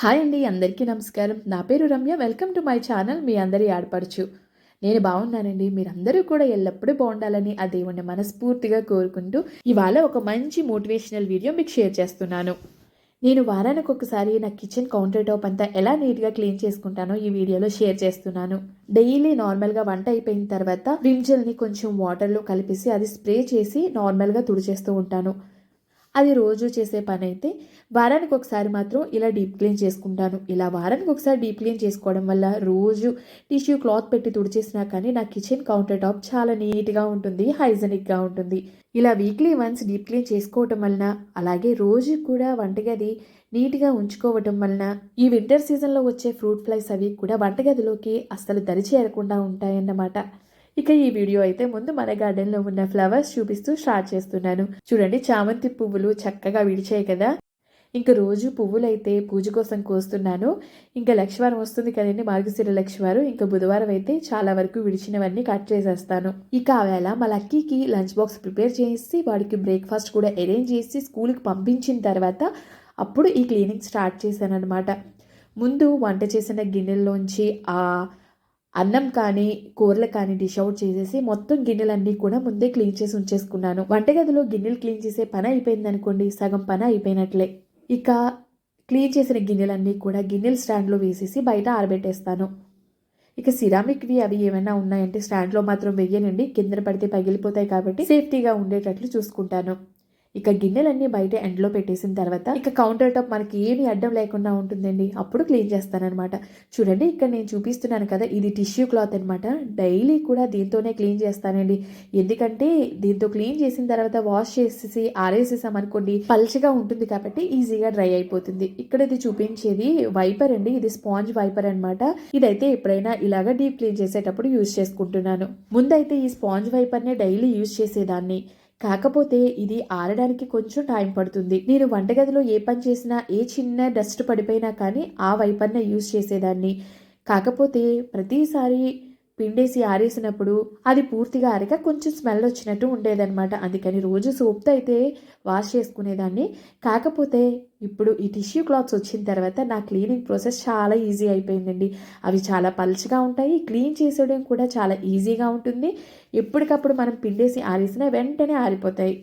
Hi అండి అందరికీ నమస్కారం. నా పేరు Ramya. Welcome to my channel. మీ అందరి ఆడపడుచు నేను బాగున్నానండి. మీరందరూ కూడా ఎల్లప్పుడూ బాగుండాలని ఆ దేవుణ్ణి మనస్ఫూర్తిగా కోరుకుంటూ ఇవాళ ఒక మంచి మోటివేషనల్ వీడియో మీకు షేర్ చేస్తున్నాను. నేను వారానికి ఒకసారి నా కిచెన్ కౌంటర్ టాప్ అంతా ఎలా నీట్గా క్లీన్ చేసుకుంటానో ఈ వీడియోలో షేర్ చేస్తున్నాను. డైలీ నార్మల్గా వంట అయిపోయిన తర్వాత విమ్ జెల్ని కొంచెం వాటర్లో కలిపేసి అది స్ప్రే చేసి నార్మల్గా తుడిచేస్తూ ఉంటాను. అది రోజు చేసే పని అయితే వారానికి ఒకసారి మాత్రం ఇలా డీప్ క్లీన్ చేసుకుంటాను. ఇలా వారానికి ఒకసారి డీప్ క్లీన్ చేసుకోవడం వల్ల రోజు టిష్యూ క్లాత్ పెట్టి తుడిచేసినా కానీ నా కిచెన్ కౌంటర్ టాప్ చాలా నీట్గా ఉంటుంది హైజెనిక్గా ఉంటుంది. ఇలా వీక్లీ వన్స్ డీప్ క్లీన్ చేసుకోవటం వలన అలాగే రోజు కూడా వంటగది నీట్గా ఉంచుకోవటం వలన ఈ వింటర్ సీజన్లో వచ్చే ఫ్రూట్ ఫ్లైస్ అవి కూడా వంటగదిలోకి అస్సలు దరిచేరకుండా ఉంటాయన్నమాట. ఇక ఈ వీడియో అయితే ముందు మన గార్డెన్లో ఉన్న ఫ్లవర్స్ చూపిస్తూ స్టార్ట్ చేస్తున్నాను. చూడండి చామంతి పువ్వులు చక్కగా విడిచాయి కదా. ఇంకా రోజు పువ్వులు అయితే పూజ కోసం కోస్తున్నాను. ఇంకా లక్ష్వారం వస్తుంది కదండి మార్గశిర లక్ష్వారం ఇంకా బుధవారం అయితే చాలా వరకు విడిచినవన్నీ కట్ చేసేస్తాను. ఇక ఆవేళ మా లక్కీకి లంచ్ బాక్స్ ప్రిపేర్ చేసి వాడికి బ్రేక్ఫాస్ట్ కూడా అరేంజ్ చేసి స్కూల్కి పంపించిన తర్వాత అప్పుడు ఈ క్లీనింగ్ స్టార్ట్ చేశాను అనమాట ముందు వంట చేసిన గిన్నెల్లోంచి ఆ అన్నం కానీ కూరలు కానీ డిష్ అవుట్ చేసేసి మొత్తం గిన్నెలన్నీ కూడా ముందే క్లీన్ చేసి ఉంచేసుకున్నాను. వంటగదిలో గిన్నెలు క్లీన్ చేసే పని అయిపోయింది అనుకోండి సగం పని అయిపోయినట్లే. ఇక క్లీన్ చేసిన గిన్నెలన్నీ కూడా గిన్నెల స్టాండ్లో వేసేసి బయట ఆరబెట్టేస్తాను. ఇక సిరామిక్వి అవి ఏమైనా ఉన్నాయంటే స్టాండ్లో మాత్రం వెయ్యనండి కింద పడితే పగిలిపోతాయి కాబట్టి సేఫ్టీగా ఉండేటట్లు చూసుకుంటాను. ఇక గిన్నెలన్నీ బయట ఎండ్లో పెట్టేసిన తర్వాత ఇక కౌంటర్ టాప్ మనకి ఏమి అడ్డం లేకుండా ఉంటుందండి. అప్పుడు క్లీన్ చేస్తానమాట చూడండి ఇక్కడ నేను చూపిస్తున్నాను కదా ఇది టిష్యూ క్లాత్ అనమాట డైలీ కూడా దీంతోనే క్లీన్ చేస్తానండి. ఎందుకంటే దీంతో క్లీన్ చేసిన తర్వాత వాష్ చేసేసి ఆరేసేసాం అనుకోండి పల్చగా ఉంటుంది కాబట్టి ఈజీగా డ్రై అయిపోతుంది. ఇక్కడ ఇది చూపించేది వైపర్ అండి. ఇది స్పాంజ్ వైపర్ అనమాట ఇదైతే ఎప్పుడైనా ఇలాగా డీప్ క్లీన్ చేసేటప్పుడు యూజ్ చేసుకుంటున్నాను. ముందైతే ఈ స్పాంజ్ వైపర్నే డైలీ యూజ్ చేసేదాన్ని. కాకపోతే ఇది ఆరడానికి కొంచెం టైం పడుతుంది. నేను వంటగదిలో ఏ పని చేసినా ఏ చిన్న డస్ట్ పడిపోయినా కానీ ఆ వైపర్నే యూజ్ చేసేదాన్ని. కాకపోతే ప్రతిసారి పిండేసి ఆరేసినప్పుడు అది పూర్తిగా ఆరక కొంచెం స్మెల్ వచ్చినట్టు ఉండేదన్నమాట. అందుకని రోజు సోప్తో అయితే వాష్ చేసుకునేదాన్ని. కాకపోతే ఇప్పుడు ఈ టిష్యూ క్లాత్స్ వచ్చిన తర్వాత నా క్లీనింగ్ ప్రాసెస్ చాలా ఈజీ అయిపోయిందండి. అవి చాలా పలుచగా ఉంటాయి క్లీన్ చేసేయడం కూడా చాలా ఈజీగా ఉంటుంది. ఎప్పటికప్పుడు మనం పిండేసి ఆరేసినా వెంటనే ఆరిపోతాయి.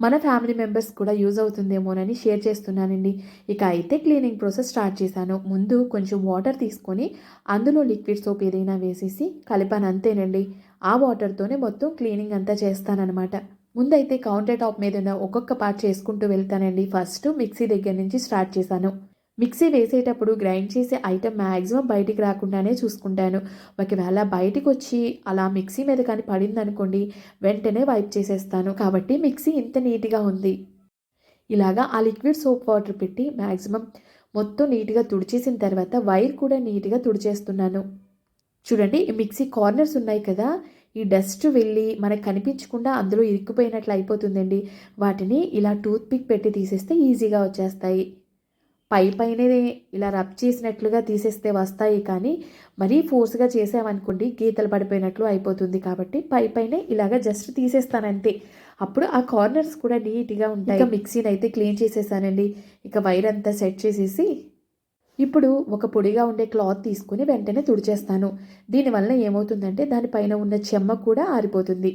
మన ఫ్యామిలీ మెంబర్స్ కూడా యూజ్ అవుతుందేమోనని షేర్ చేస్తున్నానండి. ఇక అయితే క్లీనింగ్ ప్రాసెస్ స్టార్ట్ చేశాను. ముందు కొంచెం వాటర్ తీసుకొని అందులో లిక్విడ్ సోప్ ఏదైనా వేసేసి కలిపాను అంతేనండి. ఆ వాటర్తోనే మొత్తం క్లీనింగ్ అంతా చేస్తానన్నమాట. ముందైతే కౌంటర్ టాప్ మీద ఒక్కొక్క పార్ట్ చేసుకుంటూ వెళ్తానండి. ఫస్ట్ మిక్సీ దగ్గర నుంచి స్టార్ట్ చేశాను. మిక్సీ వేసేటప్పుడు గ్రైండ్ చేసే ఐటెం మ్యాక్సిమం బయటికి రాకుండానే చూసుకుంటాను. ఒకవేళ బయటికి వచ్చి అలా మిక్సీ మీద కానీ పడింది అనుకోండి వెంటనే వైప్ చేసేస్తాను. కాబట్టి మిక్సీ ఇంత నీట్గా ఉంది. ఇలాగా ఆ లిక్విడ్ సోప్ వాటర్ పెట్టి మ్యాక్సిమం మొత్తం నీట్గా తుడిచేసిన తర్వాత వైర్ కూడా నీట్గా తుడిచేస్తున్నాను. చూడండి ఈ మిక్సీ కార్నర్స్ ఉన్నాయి కదా ఈ డస్ట్ వెళ్ళి మనకు కనిపించకుండా అందులో ఇరుక్కుపోయినట్లు అయిపోతుందండి. వాటిని ఇలా టూత్ పిక్ పెట్టి తీసేస్తే ఈజీగా వచ్చేస్తాయి. పై పైనే ఇలా రబ్ చేసినట్లుగా తీసేస్తే వస్తాయి కానీ మరీ ఫోర్స్గా చేసామనుకోండి గీతలు పడిపోయినట్లు అయిపోతుంది కాబట్టి పై పైనే ఇలాగ జస్ట్ తీసేస్తానంతే. అప్పుడు ఆ కార్నర్స్ కూడా నీట్గా ఉంటాయి. ఇక మిక్సీని అయితే క్లీన్ చేసేసానండి. ఇక వైర్ అంతా సెట్ చేసేసి ఇప్పుడు ఒక పొడిగా ఉండే క్లాత్ తీసుకుని వెంటనే తుడిచేస్తాను. దీనివల్ల ఏమవుతుందంటే దానిపైన ఉన్న చెమ్మ కూడా ఆరిపోతుంది.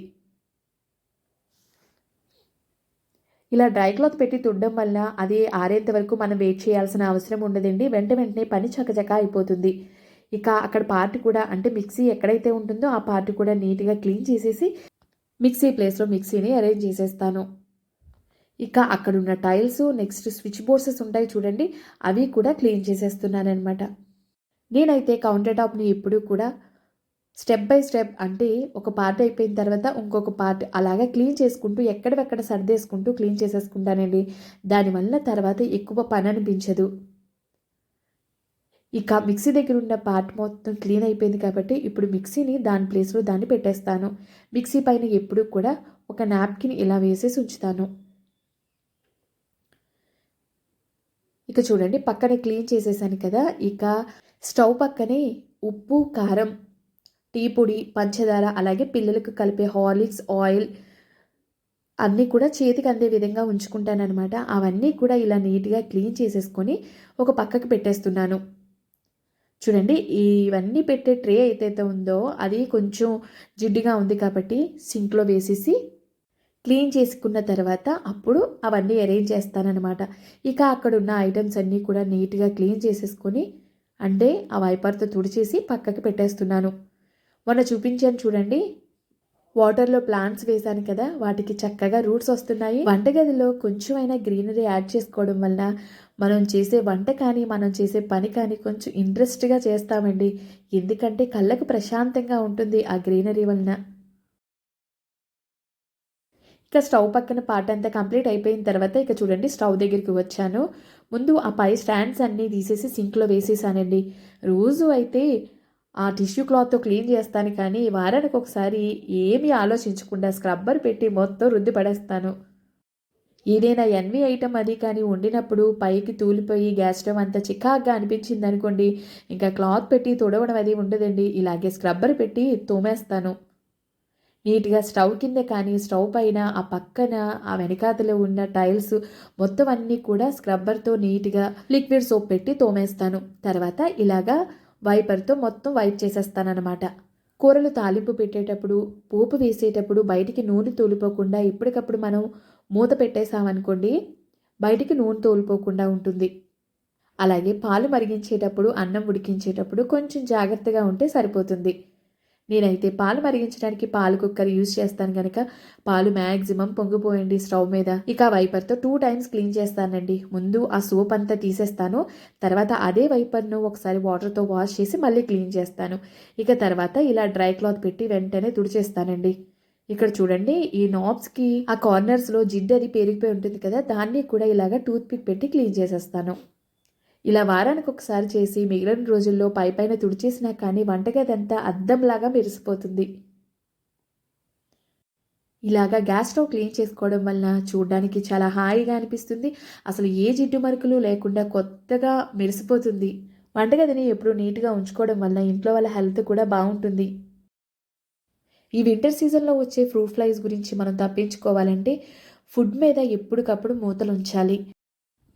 ఇలా డ్రై క్లాత్ పెట్టి తుడడం వల్ల అది ఆరేంత వరకు మనం వెయిట్ చేయాల్సిన అవసరం ఉండదండి. వెంట వెంటనే పని చకచక అయిపోతుంది. ఇక అక్కడ పార్ట్ కూడా అంటే మిక్సీ ఎక్కడైతే ఉంటుందో ఆ పార్ట్ కూడా నీట్గా క్లీన్ చేసేసి మిక్సీ ప్లేస్లో మిక్సీని అరేంజ్ చేసేస్తాను. ఇక అక్కడున్న టైల్స్ నెక్స్ట్ స్విచ్ బోర్డ్సెస్ ఉంటాయి చూడండి అవి కూడా క్లీన్ చేసేస్తున్నాను అనమాట నేనైతే కౌంటర్ టాప్ని ఎప్పుడూ కూడా స్టెప్ బై స్టెప్ అంటే ఒక పార్ట్ అయిపోయిన తర్వాత ఇంకొక పార్ట్ అలాగే క్లీన్ చేసుకుంటూ ఎక్కడెక్కడ సర్దేసుకుంటూ క్లీన్ చేసేసుకుంటానండి. దానివల్ల తర్వాత ఎక్కువ పని అనిపించదు. ఇక మిక్సీ దగ్గర ఉన్న పార్ట్ మొత్తం క్లీన్ అయిపోయింది కాబట్టి ఇప్పుడు మిక్సీని దాని ప్లేస్లో దాన్ని పెట్టేస్తాను. మిక్సీ పైన ఎప్పుడు కూడా ఒక నాప్కిన్ ఇలా వేసేసి ఉంచుతాను. ఇక చూడండి పక్కనే క్లీన్ చేసేసాను కదా. ఇక స్టవ్ పక్కనే ఉప్పు కారం టీ పొడి పంచదార అలాగే పిల్లలకు కలిపే హార్లిక్స్ ఆయిల్ అన్నీ కూడా చేతికి అందే విధంగా ఉంచుకుంటానమాట అవన్నీ కూడా ఇలా నీట్గా క్లీన్ చేసేసుకొని ఒక పక్కకి పెట్టేస్తున్నాను. చూడండి ఇవన్నీ పెట్టే ట్రే ఏదైతే ఉందో అది కొంచెం జిడ్డుగా ఉంది కాబట్టి సింక్లో వేసేసి క్లీన్ చేసుకున్న తర్వాత అప్పుడు అవన్నీ అరేంజ్ చేస్తానన్నమాట. ఇక అక్కడ ఉన్న ఐటమ్స్ అన్నీ కూడా నీట్గా క్లీన్ చేసేసుకొని అంటే ఆ వైపర్తో తుడిచేసి పక్కకి పెట్టేస్తున్నాను. మొన్న చూపించాను చూడండి. వాటర్లో ప్లాంట్స్ వేశాను కదా వాటికి చక్కగా రూట్స్ వస్తున్నాయి. వంటగదిలో కొంచెమైనా గ్రీనరీ యాడ్ చేసుకోవడం వలన మనం చేసే వంట కానీ మనం చేసే పని కానీ కొంచెం ఇంట్రెస్ట్గా చేస్తామండి. ఎందుకంటే కళ్ళకు ప్రశాంతంగా ఉంటుంది ఆ గ్రీనరీ వలన. ఇక స్టవ్ పక్కన పాట అంతా కంప్లీట్ అయిపోయిన తర్వాత ఇక చూడండి స్టవ్ దగ్గరికి వచ్చాను. ముందు ఆ పై స్టాండ్స్ అన్నీ తీసేసి సింక్లో వేసేసానండి. రోజు అయితే ఆ టిష్యూ క్లాత్తో క్లీన్ చేస్తాను కానీ వారానికి ఒకసారి ఏమీ ఆలోచించకుండా స్క్రబ్బర్ పెట్టి మొత్తం రుద్ది పడేస్తాను. ఏదైనా ఎన్వి ఐటమ్ అది? కానీ వండినప్పుడు పైకి తూలిపోయి గ్యాస్ స్టవ్ అంత చికాగ్గా అనిపించింది అనుకోండి ఇంకా క్లాత్ పెట్టి తుడవడం అది ఉండదండి. ఇలాగే స్క్రబ్బర్ పెట్టి తోమేస్తాను. నీట్గా స్టవ్ కింద కానీ స్టవ్ పైన ఆ పక్కన ఆ వెనకాతలో ఉన్న టైల్స్ మొత్తం అన్నీ కూడా స్క్రబ్బర్తో నీట్గా లిక్విడ్ సోప్ పెట్టి తోమేస్తాను. తర్వాత ఇలాగా వైపర్తో మొత్తం వైప్ చేసేస్తానన్నమాట. కూరలు తాలింపు పెట్టేటప్పుడు పోపు వేసేటప్పుడు బయటికి నూనె తోలిపోకుండా ఎప్పటికప్పుడు మనం మూత పెట్టేసామనుకోండి బయటికి నూనె తోలిపోకుండా ఉంటుంది. అలాగే పాలు మరిగించేటప్పుడు అన్నం ఉడికించేటప్పుడు కొంచెం జాగ్రత్తగా ఉంటే సరిపోతుంది. నేనైతే పాలు మరిగించడానికి పాలు కుక్కర్ యూజ్ చేస్తాను కనుక పాలు మ్యాక్సిమం పొంగిపోయండి స్టవ్ మీద. ఇక వైపర్తో టూ టైమ్స్ క్లీన్ చేస్తానండి. ముందు ఆ సోప్ అంతా తీసేస్తాను. తర్వాత అదే వైపర్ను ఒకసారి వాటర్తో వాష్ చేసి మళ్ళీ క్లీన్ చేస్తాను. ఇక తర్వాత ఇలా డ్రై క్లాత్ పెట్టి వెంటనే తుడిచేస్తానండి. ఇక్కడ చూడండి ఈ నాబ్స్కి ఆ కార్నర్స్లో జిడ్డు అది పెరిగిపోయి ఉంటుంది కదా దాన్ని కూడా ఇలాగ టూత్ పిక్ పెట్టి క్లీన్ చేసేస్తాను. ఇలా వారానికి ఒకసారి చేసి మిగిలిన రోజుల్లో పై పైన తుడిచేసినా కానీ వంటగదంతా అద్దంలాగా మెరిసిపోతుంది. ఇలాగా గ్యాస్ స్టవ్ క్లీన్ చేసుకోవడం వలన చూడడానికి చాలా హాయిగా అనిపిస్తుంది. అసలు ఏ జిడ్డు మరుకులు లేకుండా కొత్తగా మెరిసిపోతుంది. వంటగదిని ఎప్పుడు నీట్గా ఉంచుకోవడం వల్ల ఇంట్లో వాళ్ళ హెల్త్ కూడా బాగుంటుంది. ఈ వింటర్ సీజన్లో వచ్చే ఫ్రూట్ ఫ్లైస్ గురించి మనం తప్పించుకోవాలంటే ఫుడ్ మీద ఎప్పటికప్పుడు మూతలు ఉంచాలి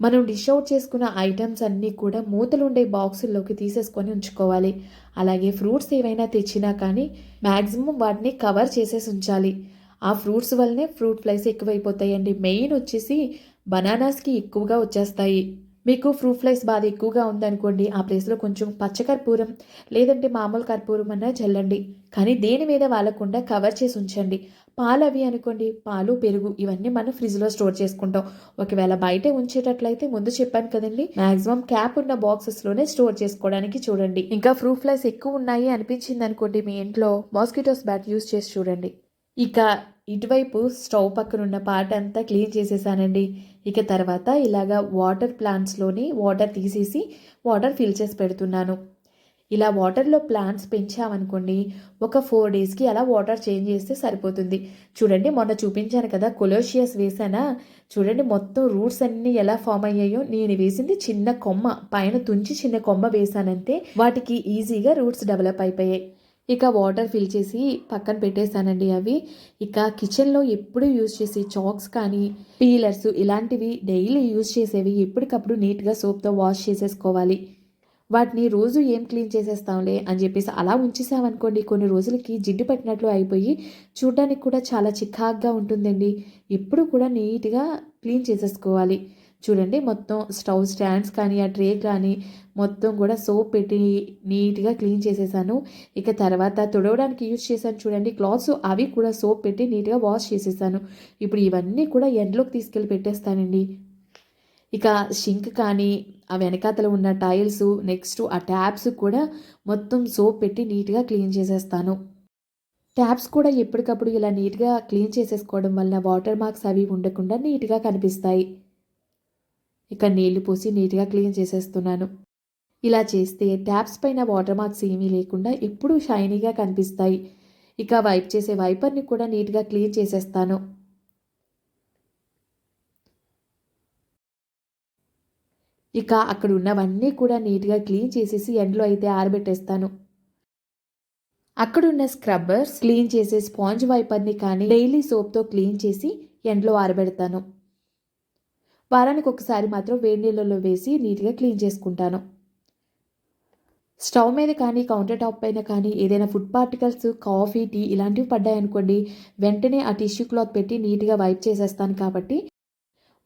మనం డిష్ అవుట్ చేసుకున్న ఐటమ్స్ అన్నీ కూడా మూతలు ఉండే బాక్సుల్లోకి తీసేసుకొని ఉంచుకోవాలి. అలాగే ఫ్రూట్స్ ఏవైనా తెచ్చినా కానీ మ్యాక్సిమం వాటిని కవర్ చేసేసి ఉంచాలి. ఆ ఫ్రూట్స్ వల్లనే ఫ్రూట్ ఫ్లైస్ ఎక్కువైపోతాయండి. మెయిన్ వచ్చేసి బనానాస్కి ఎక్కువగా వచ్చేస్తాయి. మీకు ఫ్రూట్ ఫ్లైస్ బాధ ఎక్కువగా ఉందనుకోండి ఆ ప్లేస్లో కొంచెం పచ్చ కర్పూరం లేదంటే మామూలు కర్పూరం అన్నా చల్లండి. కానీ దేని మీద వాలకుండా కవర్ చేసి ఉంచండి. పాలు అవి అనుకోండి పాలు పెరుగు ఇవన్నీ మనం ఫ్రిడ్జ్లో స్టోర్ చేసుకుంటాం. ఒకవేళ బయటే ఉంచేటట్లయితే ముందు చెప్పాను కదండి మాక్సిమం క్యాప్ ఉన్న బాక్సెస్లోనే స్టోర్ చేసుకోవడానికి చూడండి. ఇంకా ఫ్రూట్ ఫ్లైస్ ఎక్కువ ఉన్నాయి అనిపించింది అనుకోండి మీ ఇంట్లో మాస్కిటోస్ బ్యాట్ యూస్ చేసి చూడండి. ఇక ఇటువైపు స్టవ్ పక్కన ఉన్న పార్ట్ అంతా క్లీన్ చేసేసానండి. ఇక తర్వాత ఇలాగా వాటర్ ప్లాంట్స్లోని వాటర్ తీసేసి వాటర్ ఫిల్ చేసి పెడుతున్నాను. ఇలా వాటర్లో ప్లాంట్స్ పెంచామనుకోండి ఒక ఫోర్ డేస్కి అలా వాటర్ చేంజ్ చేస్తే సరిపోతుంది. చూడండి మొన్న చూపించాను కదా కొలోషియస్ వేసానా? చూడండి మొత్తం రూట్స్ అన్నీ ఎలా ఫామ్ అయ్యాయో. నేను వేసింది చిన్న కొమ్మ పైన తుంచి చిన్న కొమ్మ వేసానంతే వాటికి ఈజీగా రూట్స్ డెవలప్ అయిపోయాయి. ఇక వాటర్ ఫిల్ చేసి పక్కన పెట్టేశానండి అవి. ఇక కిచెన్లో ఎప్పుడు యూజ్ చేసే చాక్స్ కానీ పీలర్స్ ఇలాంటివి డైలీ యూజ్ చేసేవి ఎప్పటికప్పుడు నీట్గా సోప్తో వాష్ చేసేసుకోవాలి. వాటిని రోజు ఏం క్లీన్ చేసేస్తాంలే అని చెప్పేసి అలా ఉంచేసామనుకోండి కొన్ని రోజులకి జిడ్డు పట్టినట్లు అయిపోయి చూడడానికి కూడా చాలా చికాగ్గా ఉంటుందండి. ఎప్పుడు కూడా నీట్గా క్లీన్ చేసేసుకోవాలి. చూడండి మొత్తం స్టవ్ స్టాండ్స్ కానీ ఆ ట్రే కానీ మొత్తం కూడా సోప్ పెట్టి నీట్గా క్లీన్ చేసేసాను. ఇక తర్వాత తుడవడానికి యూజ్ చేశాను చూడండి క్లాత్స్ అవి కూడా సోప్ పెట్టి నీట్గా వాష్ చేసేసాను. ఇప్పుడు ఇవన్నీ కూడా ఎండ్లోకి తీసుకెళ్ళి పెట్టేస్తానండి. ఇక షింక్ కానీ ఆ వెనకాతల ఉన్న టైల్స్ నెక్స్ట్ ఆ ట్యాప్స్ కూడా మొత్తం సోప్ పెట్టి నీట్గా క్లీన్ చేసేస్తాను. ట్యాప్స్ కూడా ఎప్పటికప్పుడు ఇలా నీట్గా క్లీన్ చేసేసుకోవడం వల్ల వాటర్ మార్క్స్ అవి ఉండకుండా నీట్గా కనిపిస్తాయి. ఇక నీళ్ళు పోసి నీట్గా క్లీన్ చేసేస్తున్నాను. ఇలా చేస్తే ట్యాప్స్ పైన వాటర్ మార్క్స్ ఏమీ లేకుండా ఎప్పుడూ షైనీగా కనిపిస్తాయి. ఇక వైప్ చేసే వైపర్ని కూడా నీట్గా క్లీన్ చేసేస్తాను. ఇక అక్కడ ఉన్నవన్నీ కూడా నీట్గా క్లీన్ చేసేసి ఎండలో అయితే ఆరబెట్టేస్తాను. అక్కడున్న స్క్రబ్బర్స్ క్లీన్ చేసే స్పాంజ్ వైపర్ని కానీ డైలీ సోప్తో క్లీన్ చేసి ఎండలో ఆరబెడతాను. వారానికి ఒకసారి మాత్రం వేడి నీళ్ళలో వేసి నీట్గా క్లీన్ చేసుకుంటాను. స్టవ్ మీద కానీ కౌంటర్ టాప్ పైన కానీ ఏదైనా ఫుడ్ పార్టికల్స్ కాఫీ టీ ఇలాంటివి పడ్డాయనుకోండి వెంటనే ఆ టిష్యూ క్లాత్ పెట్టి నీట్గా వైప్ చేసేస్తాను కాబట్టి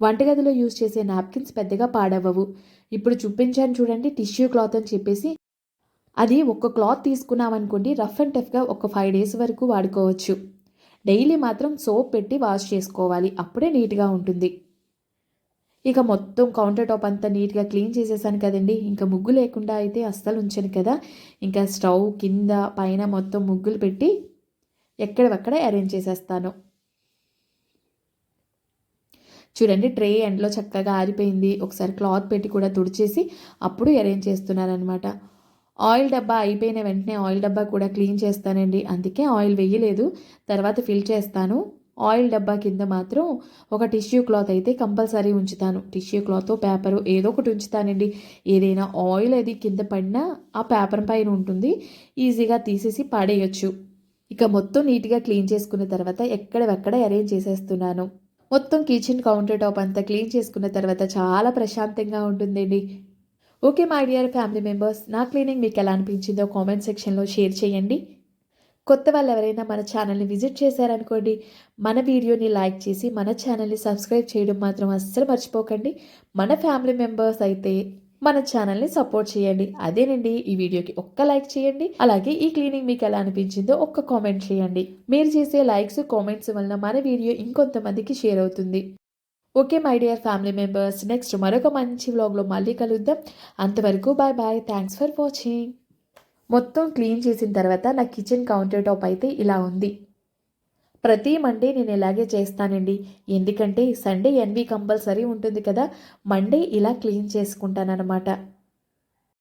వంటగదిలో యూజ్ చేసే నాప్కిన్స్ పెద్దగా పాడవవు ఇప్పుడు చూపించాను చూడండి టిష్యూ క్లాత్ అని చెప్పేసి. అది ఒక క్లాత్ తీసుకున్నామనుకోండి రఫ్ అండ్ టఫ్గా ఒక ఫైవ్ డేస్ వరకు వాడుకోవచ్చు. డైలీ మాత్రం సోప్ పెట్టి వాష్ చేసుకోవాలి అప్పుడే నీట్గా ఉంటుంది. ఇక మొత్తం కౌంటర్ టాప్ అంతా నీట్గా క్లీన్ చేసేసాను కదండి. ఇంకా ముగ్గు లేకుండా అయితే అస్సలు ఉంచాను కదా. ఇంకా స్టవ్ కింద పైన మొత్తం ముగ్గులు పెట్టి ఎక్కడవక్కడ అరేంజ్ చేసేస్తాను. చూడండి ట్రే ఎండ్లో చక్కగా ఆరిపోయింది. ఒకసారి క్లాత్ పెట్టి కూడా తుడిచేసి అప్పుడు అరేంజ్ చేస్తున్నాను అనమాట ఆయిల్ డబ్బా అయిపోయిన వెంటనే ఆయిల్ డబ్బా కూడా క్లీన్ చేస్తానండి. అందుకే ఆయిల్ వేయలేదు. తర్వాత ఫిల్ చేస్తాను. ఆయిల్ డబ్బా కింద మాత్రం ఒక టిష్యూ క్లాత్ అయితే కంపల్సరీ ఉంచుతాను. టిష్యూ క్లాత్ పేపరు ఏదో ఒకటి ఉంచుతానండి. ఏదైనా ఆయిల్ అది కింద పడినా ఆ పేపర్ పైన ఉంటుంది. ఈజీగా తీసేసి పాడేయచ్చు. ఇక మొత్తం నీట్గా క్లీన్ చేసుకున్న తర్వాత ఎక్కడెక్కడ అరేంజ్ చేసేస్తున్నాను. మొత్తం కిచెన్ కౌంటర్ టాప్ అంతా క్లీన్ చేసుకున్న తర్వాత చాలా ప్రశాంతంగా ఉంటుందండి. Okay my dear family members నా క్లీనింగ్ మీకు ఎలా అనిపించిందో కామెంట్ సెక్షన్లో షేర్ చేయండి. కొత్త వాళ్ళు ఎవరైనా మన ఛానల్ని విజిట్ చేశారనుకోండి మన వీడియోని లైక్ చేసి మన ఛానల్ని సబ్స్క్రైబ్ చేయడం మాత్రం అస్సలు మర్చిపోకండి. మన ఫ్యామిలీ మెంబర్స్ అయితే మన ఛానల్ని సపోర్ట్ చేయండి. అదేనండి ఈ వీడియోకి ఒక్క లైక్ చేయండి. అలాగే ఈ క్లీనింగ్ మీకు ఎలా అనిపించిందో ఒక్క కామెంట్ చేయండి. మీరు చేసే లైక్స్ కామెంట్స్ వలన మన వీడియో ఇంకొంతమందికి షేర్ అవుతుంది. Okay my dear family members next మరొక మంచి వ్లాగ్లో మళ్ళీ కలుద్దాం. అంతవరకు bye bye thanks for watching. మొత్తం క్లీన్ చేసిన తర్వాత నా కిచెన్ కౌంటర్ టాప్ అయితే ఇలా ఉంది. ప్రతి మండే నేను ఇలాగే చేస్తానండి. ఎందుకంటే సండే ఎన్వి కంపల్సరీ ఉంటుంది కదా. మండే ఇలా క్లీన్ చేసుకుంటానన్నమాట.